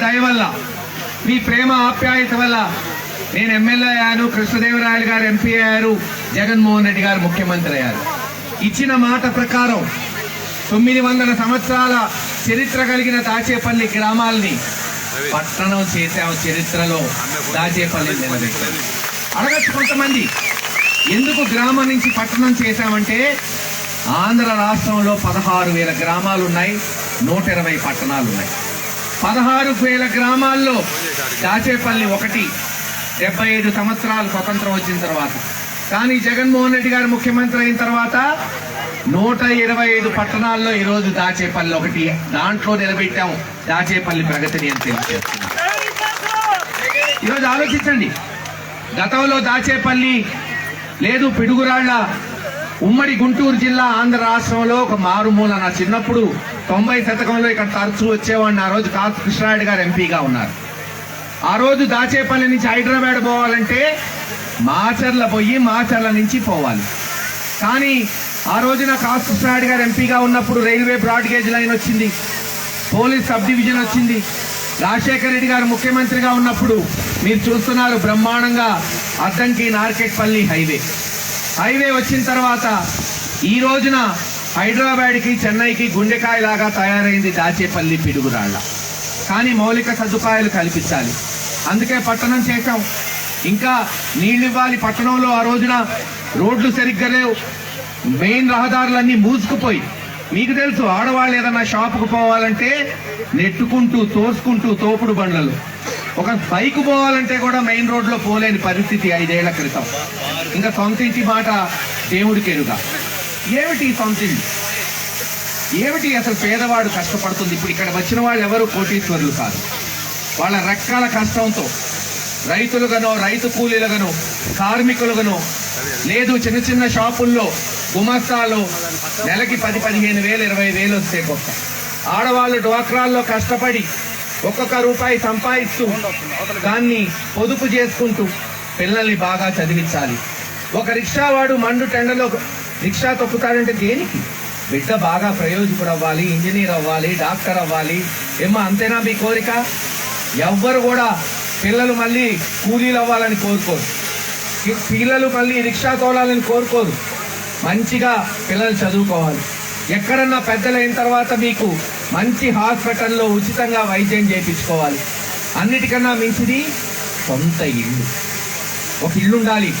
దయ వల్ల మీ ప్రేమ ఆప్యాయత వల్ల నేను ఎమ్మెల్యే అయ్యాను కృష్ణదేవరాయలు గారు ఎంపీ అయ్యారు జగన్మోహన్ రెడ్డి గారు ముఖ్యమంత్రి అయ్యారు. ఇచ్చిన మాట ప్రకారం తొమ్మిది వందల సంవత్సరాల చరిత్ర కలిగిన దాచేపల్లి గ్రామాల్ని పట్టణం చేశాము చరిత్రలో దాచేపల్లి అడగచ్చు కొంతమంది ఎందుకు గ్రామం నుంచి పట్టణం చేశామంటే ఆంధ్ర రాష్ట్రంలో పదహారు వేల గ్రామాలు ఉన్నాయి నూట ఇరవై పట్టణాలు ఉన్నాయి పదహారు వేల గ్రామాల్లో దాచేపల్లి ఒకటి డెబ్బై ఐదు సంవత్సరాలు స్వతంత్రం వచ్చిన తర్వాత. కానీ జగన్మోహన్ రెడ్డి గారు ముఖ్యమంత్రి అయిన తర్వాత నూట ఇరవై ఐదు పట్టణాల్లో ఈరోజు దాచేపల్లి ఒకటి. దాంట్లో నిలబెట్టాం. దాచేపల్లి ప్రగతిని అని తెలియజేస్తున్నాం. ఈరోజు ఆలోచించండి. గతంలో దాచేపల్లి లేదు పిడుగురాళ్ళ ఉమ్మడి గుంటూరు జిల్లా ఆంధ్ర రాష్ట్రంలో ఒక మారుమూల నా చిన్నప్పుడు తొంభై శతకంలో ఇక్కడ తరచూ వచ్చేవాడిని. ఆ రోజు కాసు కృష్ణారెడ్డి గారు ఎంపీగా ఉన్నారు. ఆ రోజు దాచేపల్లి నుంచి హైదరాబాద్ పోవాలంటే మాచర్ల పోయి మాచర్ల నుంచి పోవాలి. కానీ ఆ రోజున కాసు కృష్ణారెడ్డి గారు ఎంపీగా ఉన్నప్పుడు రైల్వే బ్రాడ్గేజ్ లైన్ వచ్చింది. పోలీస్ సబ్ డివిజన్ వచ్చింది. రాజశేఖర రెడ్డి గారు ముఖ్యమంత్రిగా ఉన్నప్పుడు మీరు చూస్తున్నారు బ్రహ్మాండంగా అద్దంకి నార్కెట్పల్లి హైవే. హైవే వచ్చిన తర్వాత ఈ రోజున హైదరాబాద్కి చెన్నైకి గుండెకాయలాగా తయారైంది దాచేపల్లి పిడుగురాళ్ళ. కానీ మౌలిక సదుపాయాలు కల్పించాలి. అందుకే పట్టణం చేశాం. ఇంకా నీళ్ళు ఇవ్వాలి పట్టణంలో ఆ రోజున. రోడ్లు సరిగ్గా లేవు. మెయిన్ రహదారులన్నీ మూసుకుపోయి. మీకు తెలుసు ఆడవాళ్ళు ఏదన్నా షాపుకు పోవాలంటే నెట్టుకుంటూ తోసుకుంటూ తోపుడు బండ్లలు. ఒక బైక్ పోవాలంటే కూడా మెయిన్ రోడ్లో పోలేని పరిస్థితి ఐదేళ్ళ క్రితం. ఇంకా సొంత ఇంటి మాట దేవుడికెరుగా ఏమిటి సొంత ఏమిటి అసలు పేదవాడు కష్టపడుతుంది? ఇప్పుడు ఇక్కడ వచ్చిన వాళ్ళు ఎవరు? కోటీశ్వరులు కాదు. వాళ్ళ రకాల కష్టంతో రైతులుగానో రైతు కూలీలుగానో కార్మికులుగానో లేదు చిన్న చిన్న షాపుల్లో గుమస్తాలు నెలకి పది పదిహేను వేలు ఇరవై వేలు వస్తే గొప్ప. ఆడవాళ్ళు డ్వాక్రాల్లో కష్టపడి ఒక్కొక్క రూపాయి సంపాదిస్తూ దాన్ని పొదుపు చేసుకుంటూ పిల్లల్ని బాగా చదివించాలి. ఒక రిక్షా వాడు మండు టెండలో రిక్షా తొక్కుతాడంటే దేనికి? బిడ్డ బాగా ప్రయోజకుడు అవ్వాలి ఇంజనీర్ అవ్వాలి డాక్టర్ అవ్వాలి. ఏమో అంతేనా మీ కోరిక? ఎవ్వరు కూడా పిల్లలు మళ్ళీ కూలీలు అవ్వాలని కోరుకోరు పిల్లలు మళ్ళీ రిక్షా తోలాలని కోరుకోరు. మంచిగా పిల్లలు చదువుకోవాలి. ఎక్కడన్నా పెద్దలైన తర్వాత మీకు మంచి హాస్పిటల్లో ఉచితంగా వైద్యం చేయించుకోవాలి. అన్నిటికన్నా మించిది సొంత ఇల్లు. ఒక ఇల్లు ఉండాలి.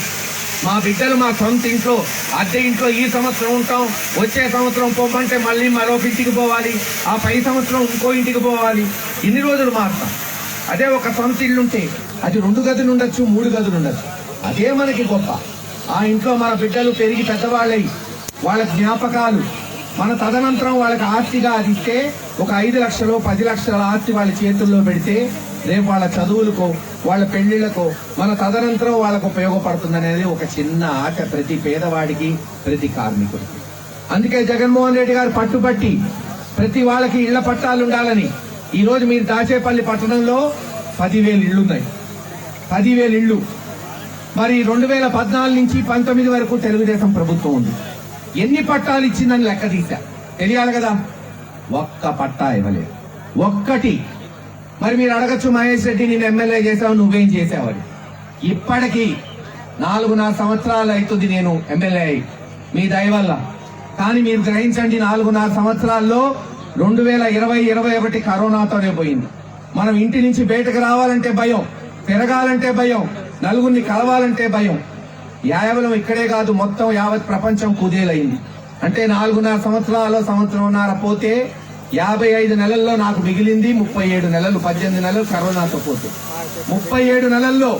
మా బిడ్డలు మా సొంత ఇంట్లో అద్దె ఇంట్లో ఈ సంవత్సరం ఉంటాం వచ్చే సంవత్సరం పోమంటే మళ్ళీ మరో ఇంటికి పోవాలి ఆ పై సంవత్సరం ఇంకో ఇంటికి పోవాలి. ఇన్ని రోజులు మారుతాం. అదే ఒక సొంత ఇల్లు ఉంటే అది రెండు గదులు ఉండొచ్చు మూడు గదులు ఉండొచ్చు. అదే మనకి గొప్ప. ఆ ఇంట్లో మన బిడ్డలు పెరిగి పెద్దవాళ్ళై వాళ్ళ జ్ఞాపకాలు మన తదనంతరం వాళ్ళకి ఆస్తిగా అది ఇస్తే ఒక ఐదు లక్షలు పది లక్షల ఆస్తి వాళ్ళ చేతుల్లో పెడితే రేపు వాళ్ళ చదువులకో వాళ్ళ పెళ్ళిళ్ళకో మన తదనంతరం వాళ్ళకు ఉపయోగపడుతుంది అనేది ఒక చిన్న ఆట ప్రతి పేదవాడికి ప్రతి కార్మికుడికి. అందుకే జగన్మోహన్ రెడ్డి గారు పట్టుబట్టి ప్రతి వాళ్ళకి ఇళ్ళ పట్టాలు ఉండాలని. ఈరోజు మీరు దాచేపల్లి పట్టణంలో పదివేలు ఇళ్ళున్నాయి. పదివేలు ఇళ్ళు. మరి రెండు వేల పద్నాలుగు నుంచి పంతొమ్మిది వరకు తెలుగుదేశం ప్రభుత్వం ఉంది. ఎన్ని పట్టాలు ఇచ్చిందని లెక్క తీశా? తెలియాలి కదా? ఒక్క పట్టా ఇవ్వలేదు. ఒక్కటి. మరి మీరు అడగచ్చు మహేష్ రెడ్డి నేను ఎమ్మెల్యే చేశావు నువ్వేం చేసావని ఇప్పటికీ నాలుగున్నర సంవత్సరాలు అవుతుంది నేను ఎమ్మెల్యే అయి. మీ దయ వల్ల. కానీ మీరు గ్రహించండి నాలుగున్నర సంవత్సరాల్లో రెండు వేల ఇరవై ఇరవై ఒకటి కరోనాతోనే పోయింది. మనం ఇంటి నుంచి బయటకు రావాలంటే భయం తిరగాలంటే భయం. నలుగురిని కలవాలంటే భయం. యావలం ఇక్కడే కాదు మొత్తం యావత్ ప్రపంచం కుదేలైంది. అంటే నాలుగున్నర సంవత్సరాలు సంవత్సరంన్నర పోతే యాభై ఐదు నెలల్లో నాకు మిగిలింది ముప్పై ఏడు నెలలు పద్దెనిమిది నెలలు కరోనాతో పోతే. ముప్పై ఏడు నెలల్లో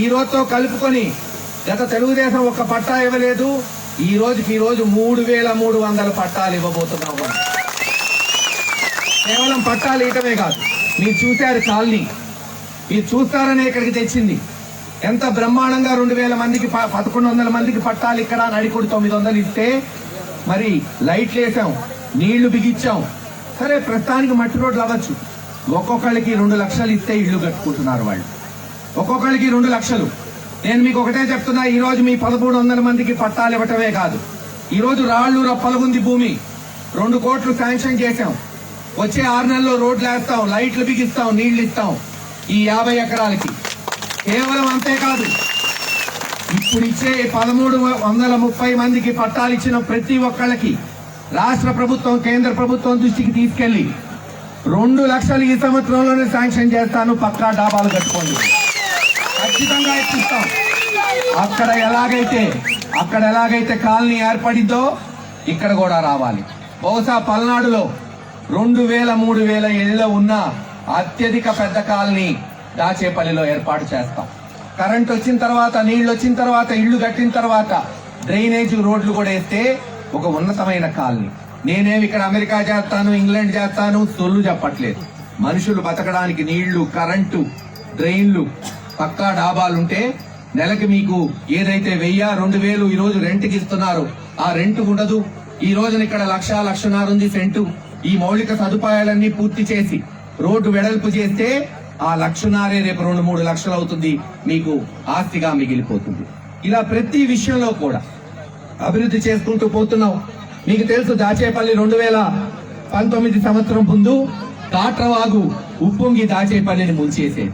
ఈ రోజుతో కలుపుకొని గత తెలుగుదేశం ఒక పట్టా ఇవ్వలేదు. ఈ రోజుకి ఈ రోజు మూడు వేల మూడు వందల పట్టాలు ఇవ్వబోతున్నాం. కేవలం పట్టాలు ఇవ్వటమే కాదు మీరు చూశారు కాలనీ. మీరు చూస్తారనే ఇక్కడికి తెచ్చింది. ఎంత బ్రహ్మాండంగా రెండు వేల మందికి ప- పదకొండు వందల మందికి పట్టాలు ఇక్కడ నడికుడు తొమ్మిది వందలు ఇస్తే మరి లైట్లు వేసాం నీళ్ళు బిగించాం. సరే ప్రస్తుతానికి మట్టి రోడ్లు అవ్వచ్చు. ఒక్కొక్కళ్ళకి రెండు లక్షలు ఇస్తే ఇల్లు కట్టుకుంటున్నారు వాళ్ళు. ఒక్కొక్కళ్ళకి రెండు లక్షలు. నేను మీకు ఒకటే చెప్తున్నా ఈ రోజు మీ పదమూడు వందల మందికి పట్టాలు ఇవ్వటమే కాదు. ఈ రోజు రాళ్ళు రప్పలుగుంది భూమి. రెండు కోట్లు శాంక్షన్ చేశాం. వచ్చే ఆరు నెలల్లో రోడ్లు వేస్తాం లైట్లు బిగిస్తాం నీళ్ళు ఇస్తాం ఈ యాభై ఎకరాలకి. కేవలం అంతేకాదు ఇప్పుడు ఇచ్చే పదమూడు వందల ముప్పై మందికి పట్టాలు ఇచ్చిన ప్రతి ఒక్కళ్ళకి రాష్ట్ర ప్రభుత్వం కేంద్ర ప్రభుత్వం దృష్టికి తీసుకెళ్ళి రెండు లక్షలు ఈ సంవత్సరంలోనే శాంక్షన్ చేస్తాను పక్కా డాబాలు కట్టుకోండి. ఖచ్చితంగా ఇప్పిస్తాం. అక్కడ ఎలాగైతే అక్కడ ఎలాగైతే కాలనీ ఏర్పడిద్దో ఇక్కడ కూడా రావాలి. బహుశా పల్నాడులో రెండు వేల మూడు వేల ఇళ్ళ ఉన్న అత్యధిక పెద్ద కాలనీ దాచేపల్లిలో ఏర్పాటు చేస్తాం. కరెంట్ వచ్చిన తర్వాత నీళ్ళు వచ్చిన తర్వాత ఇళ్ళు కట్టిన తర్వాత డ్రైనేజ్ రోడ్లు కూడా వేస్తే ఒక ఉన్నతమైన కాలనీ. నేనేమి ఇక్కడ అమెరికా చేస్తాను ఇంగ్లాండ్ చేస్తాను సొల్లు చెప్పట్లేదు. మనుషులు బతకడానికి నీళ్ళు కరెంటు డ్రైన్లు పక్కా డాబాలుంటే నెలకి మీకు ఏదైతే వెయ్యి రెండు వేలు ఈ రోజు రెంట్కి ఇస్తున్నారు ఆ రెంట్ ఉండదు. ఈ రోజున ఇక్కడ లక్ష లక్షన్నర ఉంది సెంటు. ఈ మౌలిక సదుపాయాలన్నీ పూర్తి చేసి రోడ్డు వెడల్పు చేస్తే ఆ లక్షనారే రేపు రెండు మూడు లక్షలు అవుతుంది మీకు ఆస్తిగా మిగిలిపోతుంది. ఇలా ప్రతి విషయంలో కూడా అభివృద్ధి చేసుకుంటూ పోతున్నాం. మీకు తెలుసు దాచేపల్లి రెండు వేల పంతొమ్మిది సంవత్సరం ముందు కాట్రవాగు ఉప్పొంగి దాచేపల్లిని ముంచేసేది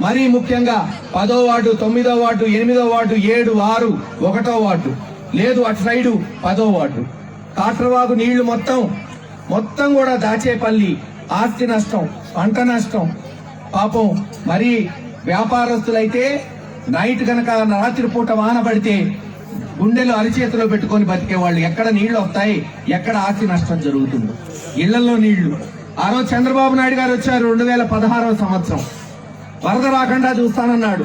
మరీ ముఖ్యంగా పదో వార్డు తొమ్మిదో వార్డు ఎనిమిదో వార్డు ఏడు ఆరు ఒకటో వార్డు లేదు అటు సైడు పదో వార్డు. కాట్రవాగు నీళ్ళు మొత్తం మొత్తం కూడా దాచేపల్లి ఆస్తి నష్టం పంట నష్టం పాపం మరి వ్యాపారస్తులైతే నైట్ కనుక రాత్రి పూట వాన పడితే గుండెలు అరిచేతిలో పెట్టుకొని బతికే వాళ్ళు ఎక్కడ నీళ్ళు వస్తాయి ఎక్కడ ఆస్తి నష్టం జరుగుతుంది? ఇళ్ళలో నీళ్ళు. ఆ రోజు చంద్రబాబు నాయుడు గారు వచ్చారు రెండు వేల పదహారవ సంవత్సరం. వరద రాకుండా చూస్తానన్నాడు.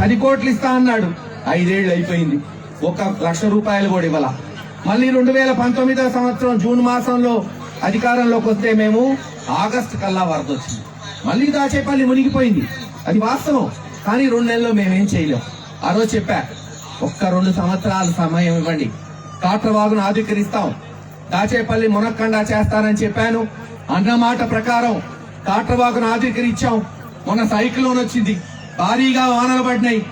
పది కోట్లు ఇస్తా అన్నాడు. ఐదేళ్ళు అయిపోయింది. ఒక లక్ష రూపాయలు కూడా ఇవ్వాల. మళ్ళీ రెండు వేల పంతొమ్మిదవ సంవత్సరం జూన్ మాసంలో అధికారంలోకి వస్తే మేము ఆగస్టు కల్లా వరద వచ్చింది. మళ్ళీ దాచేపల్లి మునిగిపోయింది. అది వాస్తవం. కానీ రెండు నెలల్లో మేమేం చేయలేం. ఆ రోజు చెప్పా ఒక్క రెండు సంవత్సరాల సమయం ఇవ్వండి. కాట్రవాగును ఆధీకరిస్తాం దాచేపల్లి మునక్కండా చేస్తానని చెప్పాను. అన్నమాట ప్రకారం కాట్రవాగును ఆధీకరించాం మొన్న సైక్లోన్ వచ్చింది. భారీగా వానలు పడినాయి.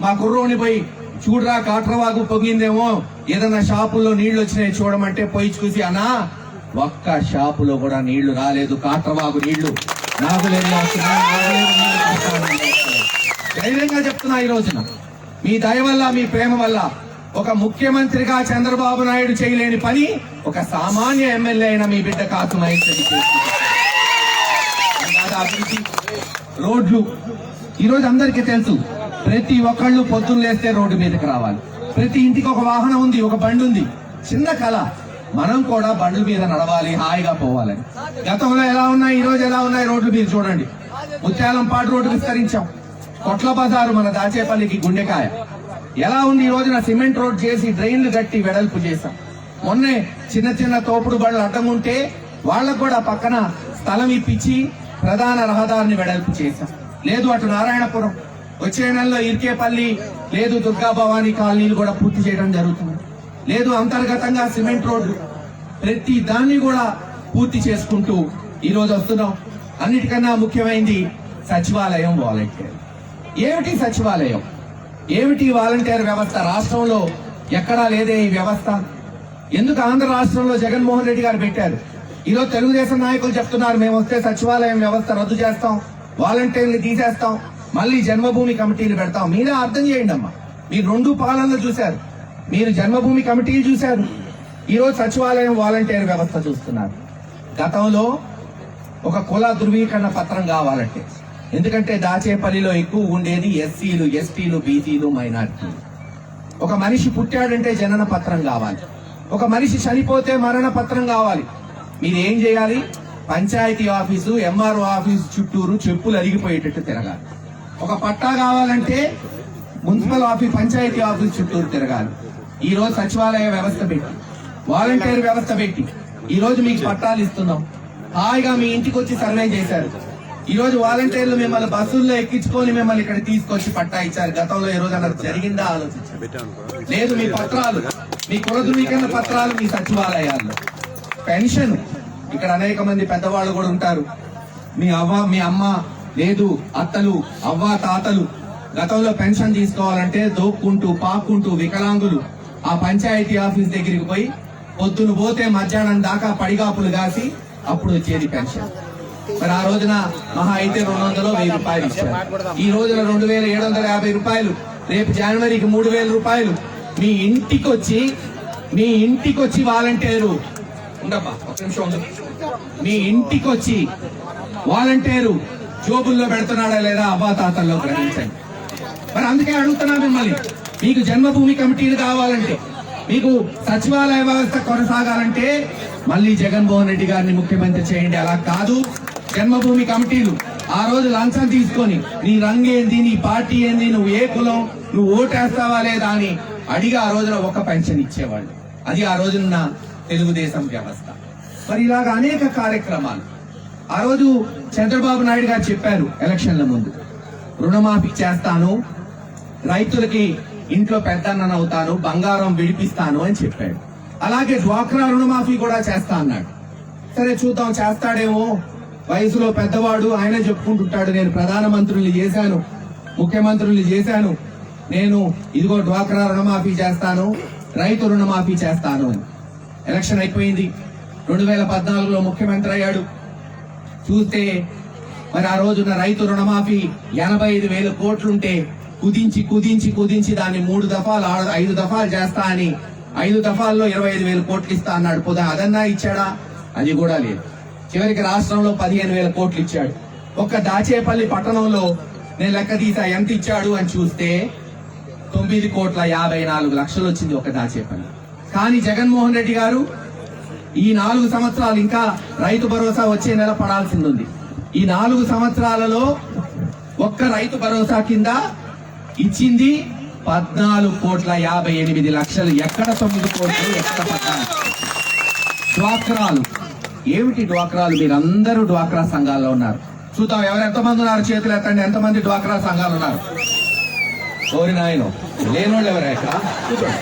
మా కుర్రోని పోయి చూడరా కాట్రవాగు పొంగిందేమో. ఏదన్నా షాపుల్లో నీళ్ళు వచ్చినాయి చూడమంటే పోయి చూసి అన్నా ఒక్క షాపులో కూడా నీళ్ళు రాలేదు. కాట్రవాగు నీళ్ళు నాగులేదు ధైర్యంగా చెప్తున్నా ఈ రోజున. మీ దయ వల్ల మీ ప్రేమ వల్ల ఒక ముఖ్యమంత్రిగా చంద్రబాబు నాయుడు చేయలేని పని ఒక సామాన్య ఎమ్మెల్యే అయిన మీ బిడ్డ కాసు మహేష్ అభివృద్ధి? రోడ్లు. ఈరోజు అందరికీ తెలుసు ప్రతి ఒక్కళ్ళు పొద్దున్న లేస్తే రోడ్డు మీదకి రావాలి. ప్రతి ఇంటికి ఒక వాహనం ఉంది ఒక బండి ఉంది. చిన్న కళ. మనం కూడా బండ్ల మీద నడవాలి హాయిగా పోవాలని గతంలో ఎలా ఉన్నాయి ఈ రోజు ఎలా ఉన్నాయి రోడ్లు మీరు చూడండి. ముత్యాలంపాటు రోడ్డు విస్తరించాం. కొట్ల బజారు మన దాచేపల్లికి గుండెకాయ. ఎలా ఉంది ఈ రోజున సిమెంట్ రోడ్ చేసి డ్రైన్లు కట్టి వెడల్పు చేశాం. మొన్నే చిన్న చిన్న తోపుడు బండ్లు అడ్డం ఉంటే వాళ్ళకు కూడా పక్కన స్థలం ఇప్పించి ప్రధాన రహదారిని వెడల్పు చేశాం. లేదు అటు నారాయణపురం. వచ్చే నెలలో ఇరికేపల్లి లేదు దుర్గా భవానీ కాలనీలు కూడా పూర్తి చేయడం జరుగుతుంది. లేదు అంతర్గతంగా సిమెంట్ రోడ్డు ప్రతి దాన్ని కూడా పూర్తి చేసుకుంటూ ఈరోజు వస్తున్నాం. అన్నిటికన్నా ముఖ్యమైనది సచివాలయం వాలంటీర్. ఏమిటి సచివాలయం? ఏమిటి వాలంటీర్ వ్యవస్థ? రాష్ట్రంలో ఎక్కడా లేదే ఈ వ్యవస్థ. ఎందుకు ఆంధ్ర రాష్ట్రంలో జగన్మోహన్ రెడ్డి గారు పెట్టారు? ఈరోజు తెలుగుదేశం నాయకులు చెప్తున్నారు మేము వస్తే సచివాలయం వ్యవస్థ రద్దు చేస్తాం వాలంటీర్లు తీసేస్తాం మళ్ళీ జన్మభూమి కమిటీలు పెడతాం. మీరే అర్థం చేయండి అమ్మా మీరు రెండు పాలనలు చూశారు. మీరు జన్మభూమి కమిటీలు చూశారు. ఈరోజు సచివాలయం వాలంటీర్ వ్యవస్థ చూస్తున్నారు. గతంలో ఒక కుల ధృవీకరణ పత్రం కావాలంటే ఎందుకంటే దాచేపల్లిలో ఎక్కువ ఉండేది ఎస్సీలు ఎస్టీలు బీసీలు మైనార్టీలు. ఒక మనిషి పుట్టాడంటే జనన పత్రం కావాలి. ఒక మనిషి చనిపోతే మరణ పత్రం కావాలి. మీరు ఏం చేయాలి? పంచాయతీ ఆఫీసు ఎంఆర్ఓ ఆఫీసు చుట్టూరు చెప్పులు అరిగిపోయేటట్టు తిరగాలి. ఒక పట్టా కావాలంటే మున్సిపల్ ఆఫీస్ పంచాయతీ ఆఫీస్ చుట్టూరు తిరగాలి. ఈ రోజు సచివాలయ వ్యవస్థ పెట్టి వాలంటీర్ వ్యవస్థ పెట్టి ఈ రోజు మీకు పట్టాలు ఇస్తున్నాం. హాయిగా మీ ఇంటికి వచ్చి సర్వే చేశారు. ఈ రోజు వాలంటీర్లు మిమ్మల్ని బస్సుల్లో ఎక్కించుకొని మిమ్మల్ని ఇక్కడ తీసుకొచ్చి పట్టా ఇచ్చారు. గతంలో ఈ రోజు అన్నది జరిగిందా ఆలోచించారు లేదు మీ పత్రాలు మీ కుల ధృవీకరణ పత్రాలు మీ సచివాలయాల్లో. పెన్షన్ ఇక్కడ అనేక మంది పెద్దవాళ్ళు కూడా ఉంటారు. మీ అవ్వ మీ అమ్మ లేదు అత్తలు అవ్వ తాతలు గతంలో పెన్షన్ తీసుకోవాలంటే దోక్కుంటూ పాక్కుంటూ వికలాంగులు ఆ పంచాయతీ ఆఫీస్ దగ్గరికి పోయి పొద్దున పోతే మధ్యాహ్నం దాకా పడిగాపులు కాసి అప్పుడు వచ్చేది పెన్షన్. మరి ఆ రోజున మహా అయితే రెండు వందలు వెయ్యి రూపాయలు ఇచ్చారు. ఈ రోజున రెండు వేల ఏడు వందల యాభై రూపాయలు రేపు జనవరికి మూడు వేల రూపాయలు. మీ ఇంటికి వచ్చి మీ ఇంటికి వచ్చి వాలంటీరు. ఉండమ్మా ఒక నిమిషం ఉండు. మీ ఇంటికి వచ్చి వాలంటీరు జోబుల్లో పెడుతున్నాడా లేదా అవ్వాతాతల్లో గ్రహించండి. మరి అందుకే అడుగుతున్నా మిమ్మల్ని. మీకు జన్మభూమి కమిటీలు కావాలంటే మీకు సచివాలయ వ్యవస్థ కొనసాగాలంటే మళ్ళీ జగన్మోహన్ రెడ్డి గారిని ముఖ్యమంత్రి చేయండి. అలా కాదు. జన్మభూమి కమిటీలు ఆ రోజు లంచం తీసుకొని నీ రంగేంది ఏంది నీ పార్టీ ఏంది నువ్వు ఏ కులం నువ్వు ఓటేస్తావా లేదా అని అడిగి ఆ రోజున ఒక పెన్షన్ ఇచ్చేవాళ్ళు. అది ఆ రోజున తెలుగుదేశం వ్యవస్థ. మరి ఇలాగ అనేక కార్యక్రమాలు. ఆ రోజు చంద్రబాబు నాయుడు గారు చెప్పారు ఎలక్షన్ల ముందు. రుణమాఫీ చేస్తాను. రైతులకి ఇంట్లో పెద్దన్నన అవుతాను బంగారం విడిపిస్తాను అని చెప్పాడు. అలాగే డ్వాక్రా రుణమాఫీ కూడా చేస్తా అన్నాడు. సరే చూద్దాం చేస్తాడేమో? వయసులో పెద్దవాడు ఆయన చెప్పుకుంటుంటాడు నేను ప్రధానమంత్రుల్ని చేశాను ముఖ్యమంత్రుల్ని చేశాను నేను ఇదిగో డ్వాక్రా రుణమాఫీ చేస్తాను రైతు రుణమాఫీ చేస్తాను అని. ఎలక్షన్ అయిపోయింది. రెండు వేల పద్నాలుగులో ముఖ్యమంత్రి అయ్యాడు. చూస్తే మరి ఆ రోజున రైతు రుణమాఫీ ఎనభై ఐదు వేల కోట్లుంటే కుదించి కుదించి కుదించి దాన్ని మూడు దఫాలు ఆరు- ఐదు దఫాలు చేస్తా అని ఐదు దఫాల్లో ఇరవై ఐదు వేల కోట్లు ఇస్తా అన్నాడు. పోదా అదన్నా ఇచ్చాడా? అది కూడా లేదు. చివరికి రాష్ట్రంలో పదిహేను వేల కోట్లు ఇచ్చాడు. ఒక్క దాచేపల్లి పట్టణంలో నేను లెక్క తీసా ఎంత ఇచ్చాడు అని చూస్తే తొమ్మిది కోట్ల యాభై నాలుగు లక్షలు వచ్చింది ఒక దాచేపల్లి. కానీ జగన్మోహన్ రెడ్డి గారు ఈ నాలుగు సంవత్సరాలు ఇంకా రైతు భరోసా వచ్చే నెల పడాల్సింది ఉంది. ఈ నాలుగు సంవత్సరాలలో ఒక్క రైతు భరోసా కింద ఇచ్చింది పద్నాలుగు కోట్ల యాభై ఎనిమిది లక్షలు. ఎక్కడ తొమ్మిది కోట్లు ఎక్కడ పద్నాలుగు? డ్వాక్రాలు. ఏమిటి డ్వాక్రాలు? మీరందరూ డ్వాక్రా సంఘాల్లో ఉన్నారు. చూద్దాం ఎవరు ఎంతమంది ఉన్నారు? చేతులు ఎత్తండి. ఎంతమంది డ్వాక్రా సంఘాలు ఉన్నారు? ఓరి నాయన లేనోళ్ళు ఎవరు ఎక్కడ కూర్చోండి.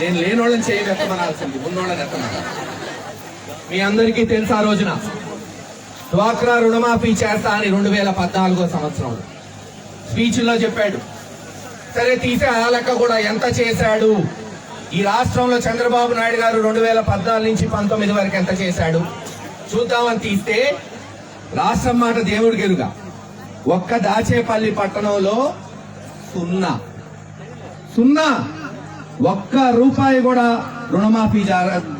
నేను లేనోళ్ళని చేయి ఉన్నోళ్ళని ఎత్తమన్నారు మీ అందరికీ తెలుసు ఆ రోజున డ్వాక్రా రుణమాఫీ చేస్తా అని రెండు వేల పద్నాలుగో సంవత్సరంలో స్పీచ్లో చెప్పాడు సరే తీసే ఆ లెక్క కూడా ఎంత చేశాడు? ఈ రాష్ట్రంలో చంద్రబాబు నాయుడు గారు రెండు వేల పద్నాలుగు నుంచి పంతొమ్మిది వరకు ఎంత చేశాడు? చూద్దామని తీస్తే రాష్ట్రం మాట దేవుడి గెలుగా ఒక్క దాచేపల్లి పట్టణంలో సున్నా. సున్నా. ఒక్క రూపాయి కూడా రుణమాఫీ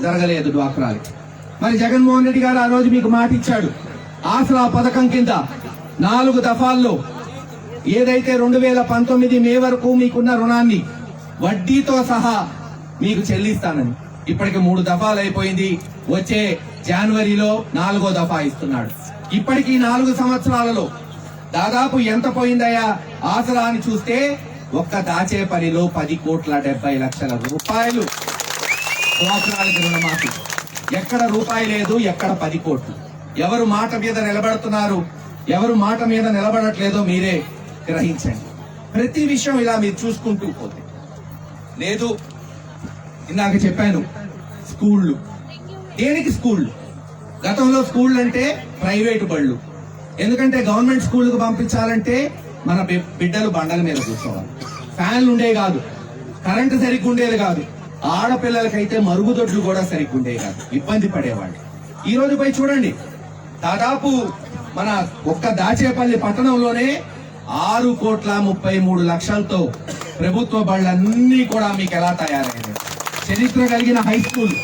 జరగలేదు డ్వాక్రాలకి మరి జగన్మోహన్ రెడ్డి గారు ఆ రోజు మీకు మాట ఇచ్చాడు ఆసరా పథకం కింద నాలుగు దఫాల్లో ఏదైతే రెండు వేల పంతొమ్మిది మే వరకు మీకున్న రుణాన్ని వడ్డీతో సహా మీకు చెల్లిస్తానని. ఇప్పటికి మూడు దఫాలు అయిపోయింది. వచ్చే జనవరిలో నాలుగో దఫా ఇస్తున్నాడు. ఇప్పటికీ నాలుగు సంవత్సరాలలో దాదాపు ఎంత పోయిందయ్యా? ఆసరా అని చూస్తే ఒక్క దాచేపల్లిలో పది కోట్ల డెబ్బై లక్షల రూపాయలు. సంవత్సరాలకి రుణమాఫీ. ఎక్కడ రూపాయి లేదు ఎక్కడ పది కోట్లు. ఎవరు మాట మీద నిలబడుతున్నారు ఎవరు మాట మీద నిలబడట్లేదో మీరే గ్రహించండి. ప్రతి విషయం ఇలా మీరు చూసుకుంటూ పోతే. లేదు ఇందాక చెప్పాను స్కూళ్ళు. దేనికి స్కూళ్ళు? గతంలో స్కూళ్ళు అంటే ప్రైవేటు బళ్ళు. ఎందుకంటే గవర్నమెంట్ స్కూళ్ళకు పంపించాలంటే మన బిడ్డలు బండల మీద కూర్చోవాలి. ఫ్యాన్లు ఉండేవి కాదు. కరెంటు సరిగ్గా ఉండేది కాదు. ఆడపిల్లలకైతే మరుగుదొడ్లు కూడా సరిగ్గా ఉండేవి కాదు. ఇబ్బంది పడేవాళ్ళు. ఈ రోజు పై చూడండి. దాదాపు మన ఒక్క దాచేపల్లి పట్టణంలోనే ఆరు కోట్ల ముప్పై మూడు లక్షలతో ప్రభుత్వ బళ్ళన్నీ కూడా మీకు ఎలా తయారయ్యాయి? చరిత్ర కలిగిన హై స్కూల్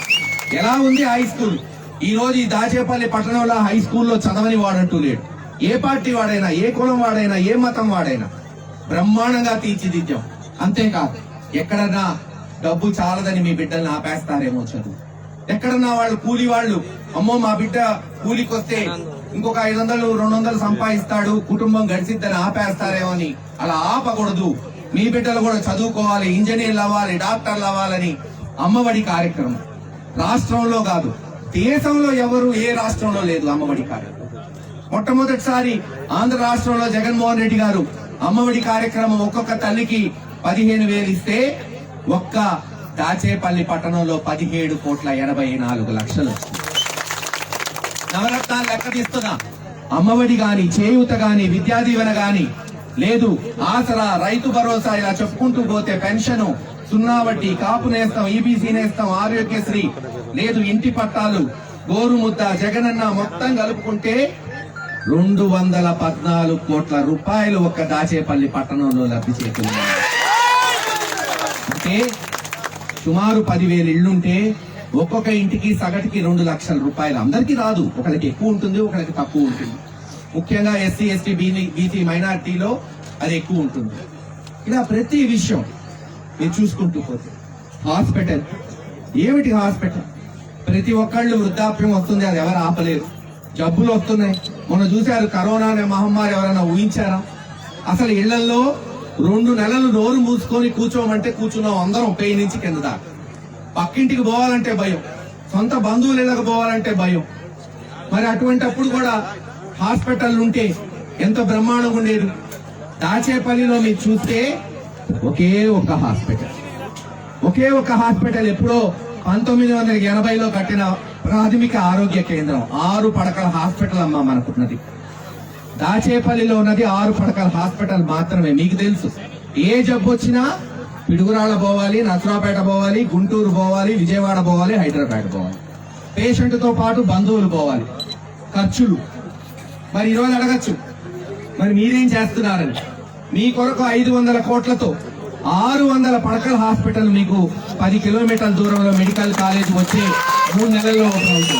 ఎలా ఉంది హై స్కూల్ ఈ రోజు ఈ దాచేపల్లి పట్టణంలో హై స్కూల్లో చదవని వాడంటూ లేడు. ఏ పార్టీ వాడైనా ఏ కులం వాడైనా ఏ మతం వాడైనా బ్రహ్మాండంగా తీర్చిదిద్దాం. అంతేకాదు ఎక్కడన్నా డబ్బు చాలదని మీ బిడ్డల్ని ఆపేస్తారేమో చదువు. ఎక్కడన్నా వాళ్ళు కూలి వాళ్ళు అమ్మో మా బిడ్డ కూలికొస్తే ఇంకొక ఐదు వందలు రెండు వందలు సంపాదిస్తాడు కుటుంబం గడిచిద్దని ఆపేస్తారేమో అని అలా ఆపకూడదు. మీ బిడ్డలు కూడా చదువుకోవాలి ఇంజనీర్లు అవ్వాలి డాక్టర్లు అవ్వాలని అమ్మఒడి కార్యక్రమం. రాష్ట్రంలో కాదు దేశంలో ఎవరు ఏ రాష్ట్రంలో లేదు అమ్మఒడి కార్యక్రమం. మొట్టమొదటిసారి ఆంధ్ర రాష్ట్రంలో జగన్మోహన్ రెడ్డి గారు అమ్మఒడి కార్యక్రమం ఒక్కొక్క తల్లికి పదిహేను వేలు ఇస్తే ఒక్క దాచేపల్లి పట్టణంలో పదిహేడు కోట్ల ఎనభై నాలుగు లక్షలు. వచ్చింది. లెక్క తీస్తున్నా అమ్మఒడి గాని చేయూత గాని విద్యా దీవెన గాని లేదు ఆసరా రైతు భరోసా ఇలా చెప్పుకుంటూ పోతే పెన్షన్ సున్నా వడ్డీ కాపు నేస్తాం ఈబీసీ నేస్తాం ఆరోగ్యశ్రీ లేదు ఇంటి పట్టాలు గోరుముద్ద జగనన్న మొత్తం కలుపుకుంటే రెండు వందల పద్నాలుగు కోట్ల రూపాయలు ఒక్క దాచేపల్లి పట్టణంలో లబ్ధి చేకూరింది అంటే సుమారు పదివేలు ఇళ్ళుంటే ఒక్కొక్క ఇంటికి సగటుకి రెండు లక్షల రూపాయలు. అందరికీ రాదు. ఒకరికి ఎక్కువ ఉంటుంది ఒకరికి తక్కువ ఉంటుంది. ముఖ్యంగా ఎస్సీ ఎస్టీ బీసీ మైనార్టీలో అది ఎక్కువ ఉంటుంది. ఇలా ప్రతి విషయం మీరు చూసుకుంటూ పోతే. హాస్పిటల్. ఏమిటి హాస్పిటల్? ప్రతి ఒక్కళ్ళు వృద్ధాప్యం వస్తుంది అది ఎవరు ఆపలేరు. జబ్బులు వస్తున్నాయి. మొన్న చూశారు కరోనా అనే మహమ్మారి ఎవరైనా ఊహించారా? అసలు ఇళ్ళలో రెండు నెలలు నోరు మూసుకొని కూర్చోమంటే కూర్చున్నాం అందరం పెయి నుంచి కింద దాకా. పక్కింటికి పోవాలంటే భయం. సొంత బంధువులు ఇళ్ళకి పోవాలంటే భయం. మరి అటువంటప్పుడు కూడా హాస్పిటల్ ఉంటే ఎంత బ్రహ్మాండంగా ఉండేది. దాచేపల్లిలో మీరు చూస్తే ఒకే ఒక హాస్పిటల్. ఒకే ఒక హాస్పిటల్ ఎప్పుడో పంతొమ్మిది వందల ఎనభైలో కట్టిన ప్రాథమిక ఆరోగ్య కేంద్రం. ఆరు పడకల హాస్పిటల్ అమ్మా మనకున్నది. దాచేపల్లిలో ఉన్నది ఆరు పడకల హాస్పిటల్ మాత్రమే. మీకు తెలుసు. ఏ జబ్బు వచ్చినా పిడుగురాళ్ళ పోవాలి నసరాపేట పోవాలి గుంటూరు పోవాలి విజయవాడ పోవాలి హైదరాబాద్ పోవాలి. పేషెంట్తో పాటు బంధువులు పోవాలి. ఖర్చులు. మరి ఈరోజు అడగచ్చు. మరి మీరేం చేస్తున్నారని. మీ కొరకు ఐదు వందల కోట్లతో ఆరు వందల పడకల హాస్పిటల్ మీకు పది కిలోమీటర్ల దూరంలో మెడికల్ కాలేజ్ వచ్చే మూడు నెలల్లో అవుతుంది.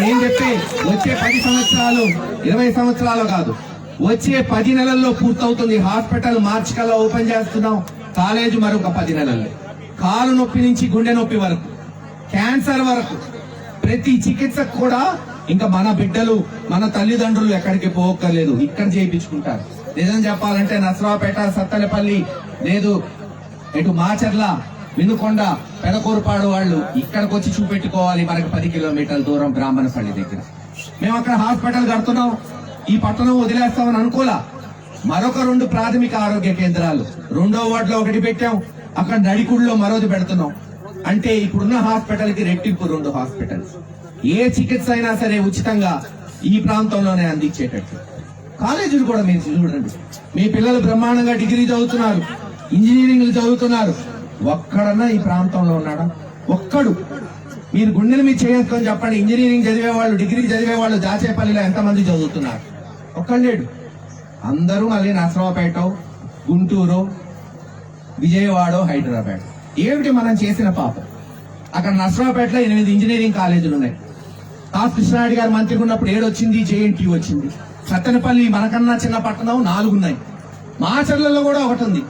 నేను చెప్పే వచ్చే పది సంవత్సరాలు ఇరవై సంవత్సరాలు కాదు. వచ్చే పది నెలల్లో పూర్తవుతుంది. హాస్పిటల్ మార్చి కల్లా ఓపెన్ చేస్తున్నాం. కాలేజ్ మరొక పది నెలల్లో కాలు నొప్పి నుంచి గుండె నొప్పి వరకు క్యాన్సర్ వరకు. ప్రతి చికిత్సకు కూడా ఇంకా మన బిడ్డలు మన తల్లిదండ్రులు ఎక్కడికి పోక్కర్లేదు. ఇక్కడ చేయించుకుంటారు. నిజం చెప్పాలంటే నసరావుపేట సత్తలపల్లి లేదు ఇటు మాచర్ల వినుకొండ పెదకూరుపాడు వాళ్ళు ఇక్కడికి వచ్చి చూపెట్టుకోవాలి మనకి పది కిలోమీటర్ల దూరం బ్రాహ్మణపల్లి దగ్గర. మేము అక్కడ హాస్పిటల్ కడుతున్నాం. ఈ పట్టణం వదిలేస్తామని అనుకోలా. మరొక రెండు ప్రాథమిక ఆరోగ్య కేంద్రాలు. రెండో వార్డులో ఒకటి పెట్టాం. అక్కడ నడికుడిలో మరోది పెడుతున్నాం. అంటే ఇప్పుడున్న హాస్పిటల్కి రెట్టింపు రెండు హాస్పిటల్స్. ఏ చికిత్స అయినా సరే ఉచితంగా ఈ ప్రాంతంలోనే అందించేటట్టు. కాలేజీలు కూడా మీరు చూడండి. మీ పిల్లలు బ్రహ్మాండంగా డిగ్రీ చదువుతున్నారు. ఇంజనీరింగ్ చదువుతున్నారు. ఒక్కడన్నా ఈ ప్రాంతంలో ఉన్నాడా? ఒక్కడు. మీరు గుండెలు మీ చేసుకొని చెప్పండి. ఇంజనీరింగ్ చదివే వాళ్ళు డిగ్రీ చదివే వాళ్ళు దాచేపల్లిలో ఎంతమంది చదువుతున్నారు? ఒక్కళ్ళేడు అందరూ మళ్ళీ నరసరావుపేట గుంటూరు విజయవాడ హైదరాబాద్. ఏమిటి మనం చేసిన పాపం? అక్కడ నసరావుపేటలో ఎనిమిది ఇంజనీరింగ్ కాలేజీలు ఉన్నాయి. కాస్ కృష్ణారెడ్డి గారు మంత్రిగా ఉన్నప్పుడు ఏడొచ్చింది జేఎన్టీ వచ్చింది. సత్తెనపల్లి మనకన్నా చిన్న పట్టణం నాలుగు ఉన్నాయి. మాచర్లలో కూడా ఒకటి ఉంది.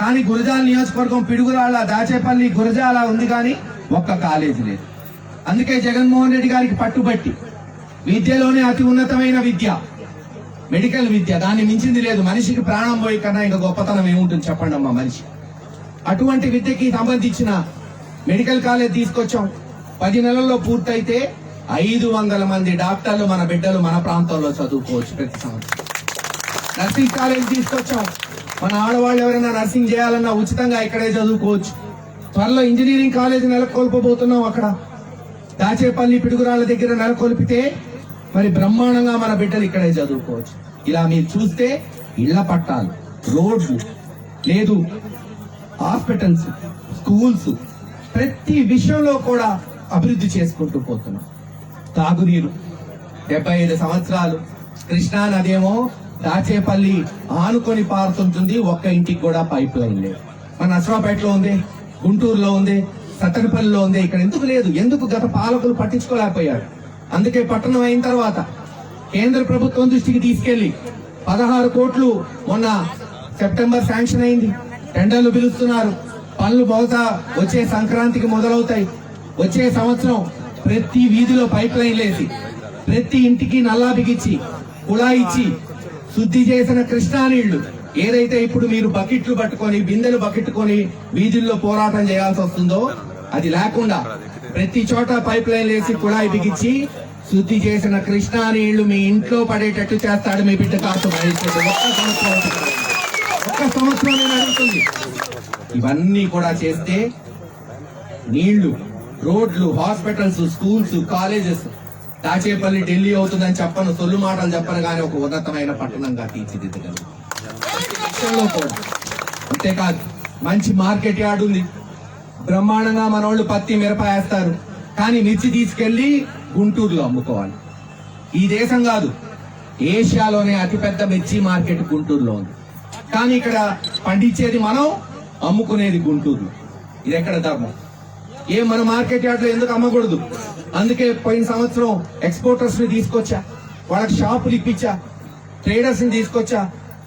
కానీ గురజాల నియోజకవర్గం పిడుగురాళ్ళ దాచేపల్లి గురజాల ఉంది కానీ ఒక్క కాలేజీ లేదు. అందుకే జగన్మోహన్ రెడ్డి గారికి పట్టుబట్టి విద్యలోనే అతి ఉన్నతమైన విద్య. మెడికల్ విద్య దాన్ని మించింది లేదు. మనిషికి ప్రాణం పోయి కన్నా ఇంకా గొప్పతనం ఏముంటుంది చెప్పండి అమ్మా మనిషి. అటువంటి విద్యకి సంబంధించిన మెడికల్ కాలేజ్ తీసుకొచ్చాం. పది నెలల్లో పూర్తయితే ఐదు వందల మంది డాక్టర్లు మన బిడ్డలు మన ప్రాంతంలో చదువుకోవచ్చు ప్రతి సంవత్సరం. నర్సింగ్ కాలేజ్ తీసుకొచ్చాం. మన ఆడవాళ్ళు ఎవరైనా నర్సింగ్ చేయాలన్నా ఉచితంగా ఇక్కడే చదువుకోవచ్చు. త్వరలో ఇంజనీరింగ్ కాలేజ్ నెలకొల్పబోతున్నాం అక్కడ. దాచేపల్లి పిడుగురాళ్ళ దగ్గర నెలకొల్పితే మరి బ్రహ్మాండంగా మన బిడ్డలు ఇక్కడే చదువుకోవచ్చు. ఇలా మీరు చూస్తే ఇళ్ళ పట్టాలు రోడ్లు లేదు హాస్పిటల్స్ స్కూల్స్ ప్రతి విషయంలో కూడా అభివృద్ధి చేసుకుంటూ పోతున్నాం. తాగునీరు డెబ్బై ఐదు సంవత్సరాలు. కృష్ణా నదేమో దాచేపల్లి ఆనుకొని పారుతుంటుంది ఒక్క ఇంటికి కూడా పైప్ లైన్ లేదు. మన నసరాపేటలో ఉంది గుంటూరులో ఉంది సత్తనపల్లిలో ఉంది ఇక్కడ ఎందుకు లేదు? ఎందుకు గత పాలకులు పట్టించుకోలేకపోయారు? అందుకే పట్టణం అయిన తర్వాత కేంద్ర ప్రభుత్వం దృష్టికి తీసుకెళ్ళి పదహారు కోట్లు మొన్న సెప్టెంబర్ శాంక్షన్ అయింది. టెండర్లు పిలుస్తున్నారు. పనులు బహుశా వచ్చే సంక్రాంతికి మొదలవుతాయి. వచ్చే సంవత్సరం ప్రతి వీధిలో పైప్ లైన్ లేసి ప్రతి ఇంటికి నల్లా బిగించి కుళాయిచ్చి శుద్ధి చేసిన కృష్ణా నీళ్ళు ఏదైతే ఇప్పుడు మీరు బకెట్లు పట్టుకొని బిందెలు బకెట్టుకొని వీధుల్లో పోరాటం చేయాల్సి వస్తుందో అది లేకుండా ప్రతి చోట పైప్ లైన్ వేసి కుళాయి బిగించి శుద్ధి చేసిన కృష్ణా నీళ్ళు మీ ఇంట్లో పడేటట్టు చేస్తాడు మీ బిడ్డ కాసు ఒక్క సంవత్సరం ఒక్క సంవత్సరం నేను అడుగుతుంది. ఇవన్నీ కూడా చేస్తే నీళ్ళు రోడ్లు hospitals schools colleges Dachepalli Delhi అవుతుందని చెప్పను సొల్లు మాటలు చెప్పను కానీ ఒక ఉన్నతమైన పట్టణంగా తీర్చిదిద్దగలరు అంతేకాదు మంచి మార్కెట్ యార్డ్ ఉంది. బ్రహ్మాండంగా మనోళ్ళు పత్తి మిరప వేస్తారు. కానీ మిర్చి తీసుకెళ్ళి గుంటూరులో అమ్ముకోవాలి. ఈ దేశం కాదు ఏషియాలోనే అతిపెద్ద మిర్చి మార్కెట్ గుంటూరులో ఉంది. కానీ ఇక్కడ పండించేది మనం అమ్ముకునేది గుంటూరు ఇది ఎక్కడ ధర్మం? ఏ మన మార్కెట్ యార్డ్ ఎందుకు అమ్మకూడదు? అందుకే పోయిన సంవత్సరం ఎక్స్పోర్టర్స్ని తీసుకొచ్చా వాళ్ళకి షాపులు ఇప్పించా ట్రేడర్స్ని తీసుకొచ్చా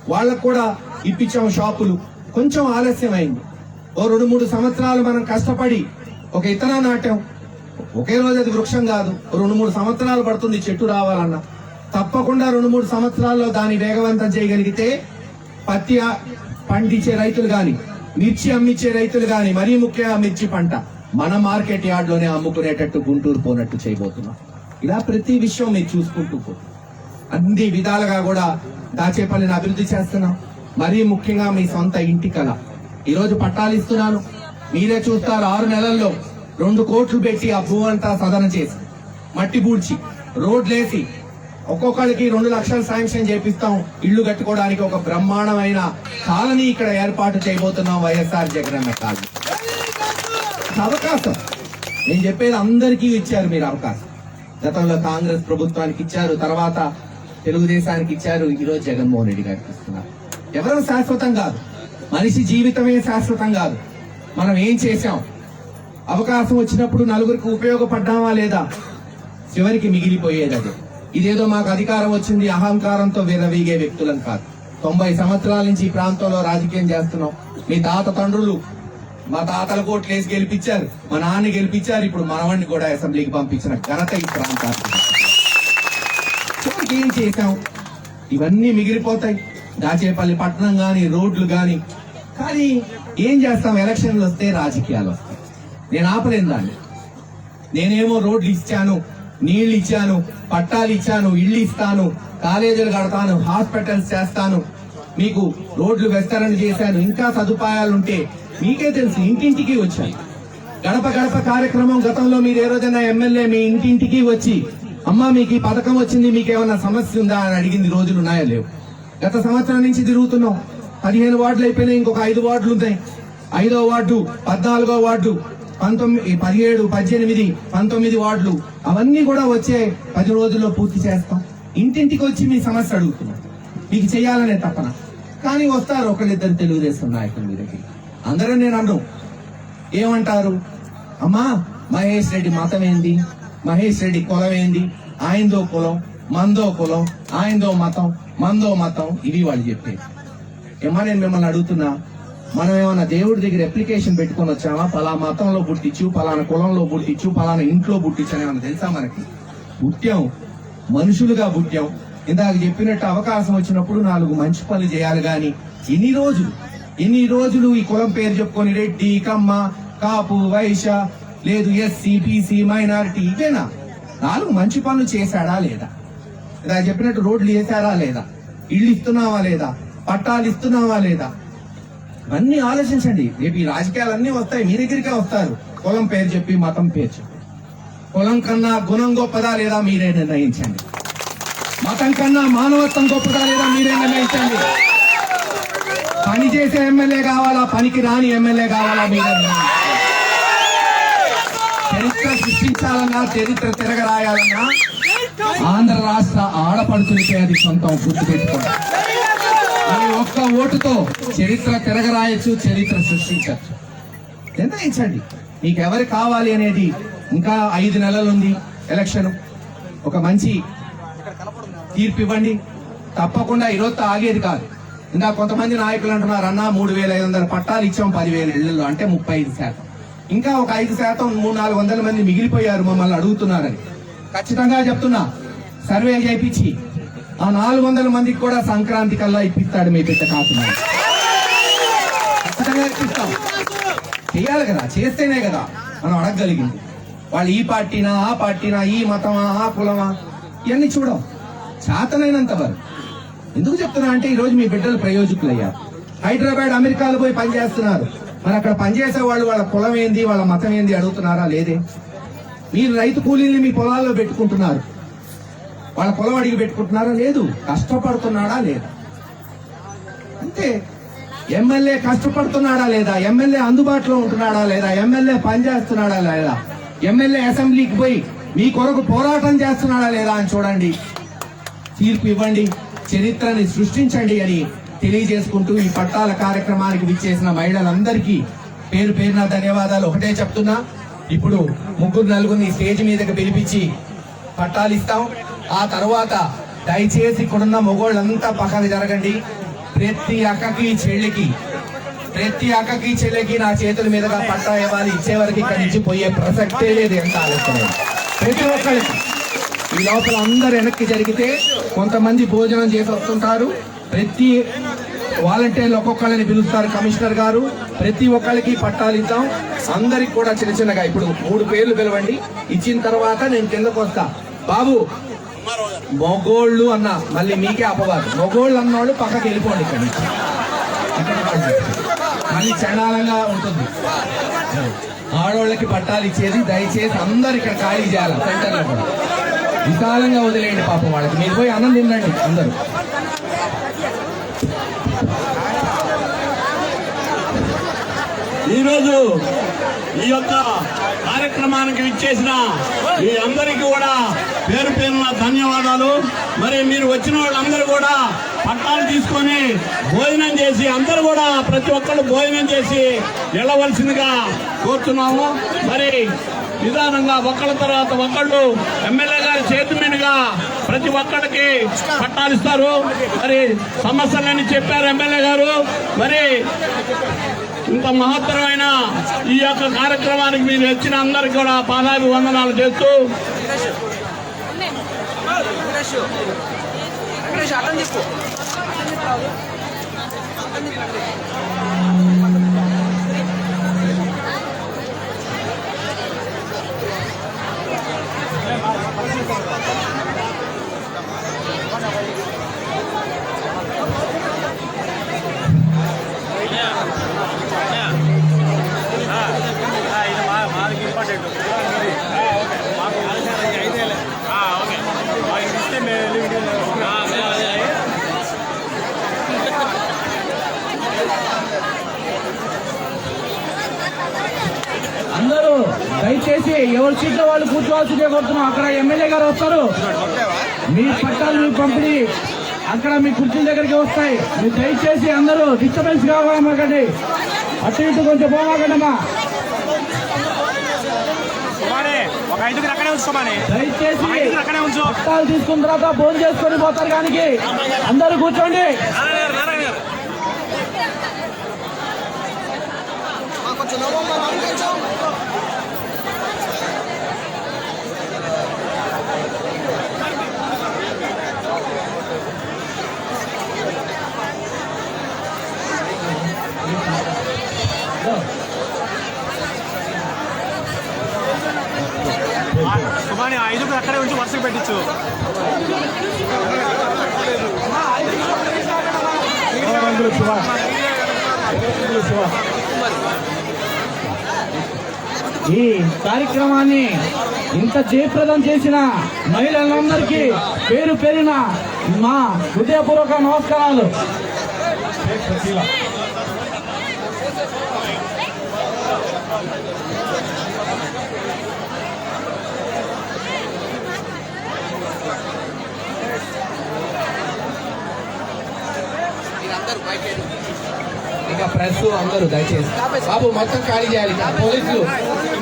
వాళ్ళకు కూడా ఇప్పించాము షాపులు. కొంచెం ఆలస్యం అయింది ఓ రెండు మూడు సంవత్సరాలు మనం కష్టపడి ఒక ఇతర నాట్యం ఒకే రోజు అది వృక్షం కాదు. రెండు మూడు సంవత్సరాలు పడుతుంది చెట్టు రావాలన్నా. తప్పకుండా రెండు మూడు సంవత్సరాల్లో దాన్ని వేగవంతం చేయగలిగితే పత్తి పండించే రైతులు గాని మిర్చి అమ్మించే రైతులు గాని మరీ ముఖ్యంగా మిర్చి పంట మన మార్కెట్ యార్డ్లోనే అమ్ముకునేటట్టు గుంటూరు పోనట్టు చేయబోతున్నాం. ఇలా ప్రతి విషయం మీరు చూసుకుంటూ పో. అన్ని విధాలుగా కూడా దాచేపల్లిని అభివృద్ధి చేస్తున్నాం. మరీ ముఖ్యంగా మీ సొంత ఇంటి కళ. ఈరోజు పట్టాలు ఇస్తున్నాను. మీరే చూస్తారు ఆరు నెలల్లో రెండు కోట్లు పెట్టి ఆ భూ అంతా సదన చేసి మట్టి పూడ్చి రోడ్లేసి ఒక్కొక్కరికి రెండు లక్షలు శాంక్షన్ చేపిస్తాం. ఇల్లు కట్టుకోవడానికి ఒక బ్రహ్మాండమైన కాలనీ ఇక్కడ ఏర్పాటు చేయబోతున్నాం వైఎస్ఆర్ జగన్ కాలనీ. అవకాశం. నేను చెప్పేది అందరికీ ఇచ్చారు మీరు అవకాశం. గతంలో కాంగ్రెస్ ప్రభుత్వానికి ఇచ్చారు తర్వాత తెలుగుదేశానికి ఇచ్చారు. ఈరోజు జగన్మోహన్ రెడ్డి గారికి ఇస్తున్నారు. ఎవరో శాశ్వతం కాదు. మనిషి జీవితమే శాశ్వతం కాదు. మనం ఏం చేశాం? అవకాశం వచ్చినప్పుడు నలుగురికి ఉపయోగపడ్డామా లేదా? చివరికి మిగిలిపోయేది అది. ఇదేదో మాకు అధికారం వచ్చింది అహంకారంతో విరవీగే వ్యక్తులం కాదు. తొంభై సంవత్సరాల నుంచి ఈ ప్రాంతంలో రాజకీయం చేస్తున్నాం. మీ తాత తండ్రులు మా తాతల కోట్లు వేసి గెలిపించారు. మా నాన్న గెలిపించారు. ఇప్పుడు మనవాడిని కూడా అసెంబ్లీకి పంపించిన ఘనత ఈ ప్రాంతానికి. ఏం చేశాం? ఇవన్నీ మిగిలిపోతాయి. దాచేపల్లి పట్టణం కానీ రోడ్లు కానీ కానీ ఏం చేస్తాం? ఎలక్షన్లు వస్తే రాజకీయాలు వస్తాయి. నేను ఆపలేను దాన్ని. నేనేమో రోడ్లు ఇచ్చాను నీళ్ళు ఇచ్చాను పట్టాలు ఇచ్చాను ఇళ్ళు ఇస్తాను కాలేజీలు కడతాను హాస్పిటల్స్ చేస్తాను. మీకు రోడ్లు విస్తరణ చేశాను ఇంకా సదుపాయాలుంటే మీకే తెలుసు ఇంటింటికి వచ్చాను. గడప గడప కార్యక్రమం గతంలో మీరు ఏ రోజైనా ఎమ్మెల్యే మీ ఇంటింటికి వచ్చి అమ్మ మీకు ఈ పథకం వచ్చింది మీకు సమస్య ఉందా? అని అడిగింది రోజులు ఉన్నాయా లేవు. గత సంవత్సరం నుంచి తిరుగుతున్నాం. పదిహేను వార్డులు అయిపోయినాయి ఇంకొక ఐదు వార్డులు ఉంటాయి. ఐదో వార్డు పద్నాలుగో వార్డు పంతొమ్మిది పదిహేడు పద్దెనిమిది పంతొమ్మిది వార్డులు. అవన్నీ కూడా వచ్చే పది రోజుల్లో పూర్తి చేస్తాం. ఇంటింటికి వచ్చి మీ సమస్య అడుగుతున్నాం. మీకు చేయాలనే తపన. కానీ వస్తారు ఒకళ్ళిద్దరు తెలుగుదేశం నాయకులు మీ అందరూ నేను అన్ను. ఏమంటారు? అమ్మా మహేష్ రెడ్డి మతం ఏంది మహేష్ రెడ్డి కులం ఏంది ఆయనదో కులం మందో కులం ఆయనదో మతం మందో మతం ఇవి వాళ్ళు చెప్పేది. ఏమా నేను మిమ్మల్ని అడుగుతున్నా? మనం ఏమైనా దేవుడి దగ్గర అప్లికేషన్ పెట్టుకొని వచ్చామా? పలా మతంలో పుట్టించు పలానా కులంలో పుట్టించు పలానా ఇంట్లో పుట్టించు అని తెలుసా మనకి? పుట్టాం. మనుషులుగా పుట్టాం. ఇందాక చెప్పినట్టు అవకాశం వచ్చినప్పుడు నాలుగు మంచి పనులు చేయాలి కానీ ఎన్ని రోజులు? ఎన్ని రోజులు ఈ కులం పేరు చెప్పుకొని రెడ్డి కమ్మ కాపు వైశ్య లేదు ఎస్సీ బీసీ మైనారిటీ ఇవేనా? నాలుగు మంచి పనులు చేశాడా లేదా? ఇలా చెప్పినట్టు రోడ్లు వేసారా లేదా? ఇల్లు ఇస్తున్నావా లేదా? పట్టాలు ఇస్తున్నావా లేదా? అన్నీ ఆలోచించండి. రేపు ఈ రాజకీయాలన్నీ వస్తాయి. మీ దగ్గరికే వస్తారు. కులం పేరు చెప్పి మతం పేరు చెప్పి. కులం కన్నా గుణం గొప్పదా లేదా మీరే నిర్ణయించండి. మతం కన్నా మానవత్వం గొప్పదా లేదా మీరే నిర్ణయించండి. పని చేసే ఎమ్మెల్యే కావాలా? పనికి రాని ఎమ్మెల్యే కావాలా? మీరే చరిత్ర సృష్టించాలన్నా చరిత్ర తిరగరాయాలన్నా ఆంధ్ర రాష్ట్ర ఆడపడుచులకే అది సొంతం గుర్తు పెట్టుకోండి. ఓటుతో చరిత్ర తిరగరాయచ్చు చరిత్ర సృష్టించచ్చు. నిర్ణయించండి. మీకు ఎవరు కావాలి అనేది ఇంకా ఐదు నెలలు ఉంది ఎలక్షన్. ఒక మంచి తీర్పు ఇవ్వండి తప్పకుండా ఈరోజు ఆగేది కాదు. ఇంకా కొంతమంది నాయకులు అంటున్నారు అన్న మూడు వేల ఐదు వందల పట్టాలు ఇచ్చాం పదివేల ఇళ్ళలో అంటే ముప్పై ఐదు శాతం. ఇంకా ఒక ఐదు శాతం మూడు నాలుగు వందల మంది మిగిలిపోయారు మమ్మల్ని అడుగుతున్నారని. ఖచ్చితంగా చెప్తున్నా. సర్వే చేయించి ఆ నాలుగు వందల మందికి కూడా సంక్రాంతి కల్లా ఇప్పిస్తాడు మీ బిడ్డ కాకుండా ఖచ్చితంగా ఇప్పిస్తాం. చేయాలి కదా చేస్తేనే కదా మనం అడగగలిగింది. వాళ్ళు ఈ పార్టీనా ఆ పార్టీనా ఈ మతమా ఆ కులమా ఇవన్నీ చూడం. చేతనైనంత వరకు. ఎందుకు చెప్తున్నా అంటే ఈరోజు మీ బిడ్డలు ప్రయోజకులయ్యారు. హైదరాబాద్ అమెరికాలో పోయి పనిచేస్తున్నారు మరి అక్కడ పనిచేసే వాళ్ళు వాళ్ళ కులం ఏంది వాళ్ళ మతం ఏంది అడుగుతున్నారా లేదే? మీరు రైతు కూలీల్ని మీ పొలాల్లో పెట్టుకుంటున్నారు. వాళ్ళ పొలం అడిగి పెట్టుకుంటున్నారా? లేదు. కష్టపడుతున్నాడా? లేదా. అంతే. ఎమ్మెల్యే కష్టపడుతున్నాడా? లేదా? ఎమ్మెల్యే అందుబాటులో ఉంటున్నాడా? లేదా? ఎమ్మెల్యే పనిచేస్తున్నాడా లేదా? ఎమ్మెల్యే అసెంబ్లీకి పోయి మీ కొరకు పోరాటం చేస్తున్నాడా? లేదా అని చూడండి. తీర్పు ఇవ్వండి. చరిత్రని సృష్టించండి అని తెలియజేసుకుంటూ ఈ పట్టాల కార్యక్రమానికి విచ్చేసిన మహిళలందరికీ పేరు పేరున ధన్యవాదాలు. ఒకటే చెప్తున్నా. ఇప్పుడు ముగ్గురు నలుగురిని స్టేజ్ మీదకి పిలిపించి పట్టాలు ఇస్తాం. ఆ తర్వాత దయచేసి ఇక్కడున్న మొగోళ్ళంతా పక్కన జరగండి. ప్రతి అక్కకి చెల్లికి. ప్రతి అక్కకి చెల్లికి నా చేతుల మీదుగా పట్టా ఇవ్వాలి. ఇచ్చే వరకు ఇక్కడి నుంచి పోయే ప్రసక్తే లేదు ఎంత ఆలోచన ప్రతి ఒక్కరికి ఈ లోపల అందరు వెనక్కి జరిగితే కొంతమంది భోజనం చేసి వస్తుంటారు. ప్రతి వాలంటీర్లు ఒక్కొక్కళ్ళని పిలుస్తారు కమిషనర్ గారు. ప్రతి ఒక్కరికి పట్టాలు ఇద్దాం. అందరికి కూడా చిన్న చిన్నగా ఇప్పుడు మూడు పేర్లు పిలవండి. ఇచ్చిన తర్వాత నేను కిందకు వస్తా. బాబు మొగోళ్ళు అన్న మళ్ళీ మీకే అపవాదు. మొగోళ్ళు అన్నోళ్ళు పక్కకి వెళ్ళిపోండి ఇక్కడ. మళ్ళీ చండాలంగా ఉంటుంది. ఆడోళ్ళకి పట్టాలు ఇచ్చేది దయచేసి అందరు ఇక్కడ ఖాళీ చేయాలి సెంటర్లో కూడా. విశాలంగా వదిలేయండి పాపం వాళ్ళకి. మీరు పోయి అన్నం తినండి అందరూ. ఈరోజు ఈ యొక్క కార్యక్రమానికి విచ్చేసిన మీ అందరికీ కూడా పేరు పేరున ధన్యవాదాలు. మరి మీరు వచ్చిన వాళ్ళందరూ కూడా పట్టాలు తీసుకొని భోజనం చేసి అందరూ కూడా ప్రతి ఒక్కళ్ళు భోజనం చేసి వెళ్ళవలసిందిగా కోరుతున్నాము. మరి నిదానంగా ఒకళ్ళ తర్వాత ఒకళ్ళు ఎమ్మెల్యే గారి చేతి మీదుగా ప్రతి ఒక్కడికి పట్టాలు ఇస్తారు. మరి సమస్యలని చెప్పారు ఎమ్మెల్యే గారు. మరి ఇంత మహత్తరమైన ఈ యొక్క కార్యక్రమానికి మీరు వచ్చిన అందరికి కూడా పాదాభి వందనాలు చేస్తూ వెంకటేష్ అర్థం చెప్పు. దయచేసి ఎవరి సీట్లో వాళ్ళు కూర్చోవాల్సిందే కోరుతున్నాం. అక్కడ ఎమ్మెల్యే గారు వస్తారు. మీ పట్టాలు మీ పంపిణీ అక్కడ మీ కుర్చీల దగ్గరికి వస్తాయి. మీరు దయచేసి అందరూ డిస్టర్బెన్స్ కావాలమ్మకండి అటు ఇటు కొంచెం ఉంచుకోమని దయచేసి పట్టాలు తీసుకున్న తర్వాత భోజనం చేసుకొని పోతారు కానీ అందరూ కూర్చోండి. కొంచెం కానీ ఆ ఐదుగురు అక్కడే ఉంచి వరుసకు పెట్టించు. ఈ కార్యక్రమాన్ని ఇంత జయప్రదం చేసిన మహిళలందరికీ పేరు పేరిన మా హృదయపూర్వక నమస్కారాలు. ఇక ప్రెస్ అందరూ దయచేసి. బాబు మొత్తం ఖాళీ చేయాలి. పోలీసులు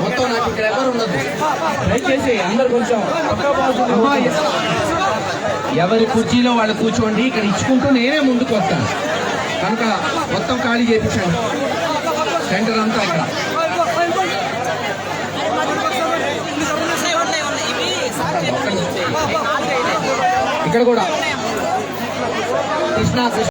మొత్తం నాకు ఇక్కడ ఎవరు ఉండదు దయచేసి అందరు కొంచెం ఎవరి కుర్చీలో వాళ్ళు కూర్చోండి ఇక్కడ ఇచ్చుకుంటూ నేనే ముందుకు వస్తాను. కనుక మొత్తం ఖాళీ చేయించండి. సెంటర్ అంతా ఇక్కడ. ఇక్కడ కూడా. కృష్ణా కృష్ణ.